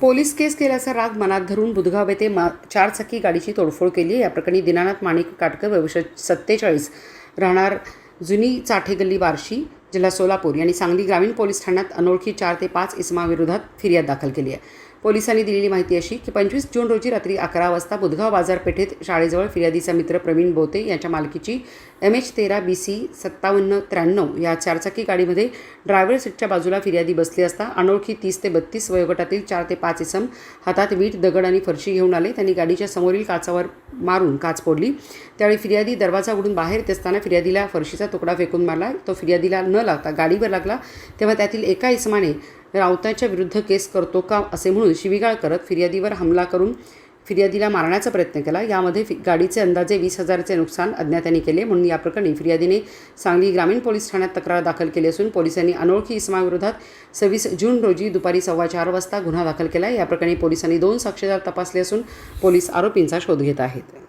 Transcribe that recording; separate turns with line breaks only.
Police केस केल्याचा राग मनात धरून बुधगाव येथे मा चारचाकी गाडीची तोडफोड केली. आहे या प्रकरणी दिनानाथ माणिक काटकर वर्ष सत्तेचाळीस राहणार जुनी चाठे गल्ली बार्शी जिल्हा सोलापूर यांनी सांगली ग्रामीण पोलीस ठाण्यात अनोळखी चार ते पाच इसमाविरोधात फिर्याद दाखल केली आहे. पोलिसांनी दिलेली माहिती अशी की पंचवीस जून रोजी रात्री अकरा वाजता बुधगाव बाजारपेठेत शाळेजवळ फिर्यादीचा मित्र प्रवीण बोते यांच्या मालकीची एम एच तेरा बी सी सत्तावन्न त्र्याण्णव या चारचाकी गाडीमध्ये ड्रायव्हर सीटच्या बाजूला फिर्यादी बसली असता अनोळखी तीस ते बत्तीस वयोगटातील चार ते पाच इसम हातात वीट दगड आणि फरशी घेऊन आले. त्यांनी गाडीच्या समोरील काचावर मारून काच फोडली. त्यावेळी फिर्यादी दरवाजा उडून बाहेर येत असताना फिर्यादीला फरशीचा तुकडा फेकून मारला. तो फिर्यादीला न लागता गाडीवर लागला. तेव्हा त्यातील एका इसमाने राऊताच्या विरुद्ध केस करतो का असे म्हणून शिवीगाळ करत फिर्यादीवर हमला करून फिर्यादीला मारण्याचा प्रयत्न केला. यामध्ये फि गाडीचे अंदाजे वीस हजाराचे नुकसान अज्ञातांनी केले. म्हणून या प्रकरणी फिर्यादीने सांगली ग्रामीण पोलीस ठाण्यात तक्रार दाखल केली असून पोलिसांनी अनोळखी इसमाविरोधात सव्वीस जून रोजी दुपारी सव्वा चार वाजता गुन्हा दाखल केला. या प्रकरणी पोलिसांनी दोन साक्षीदार तपासले असून पोलीस आरोपींचा शोध घेत आहेत.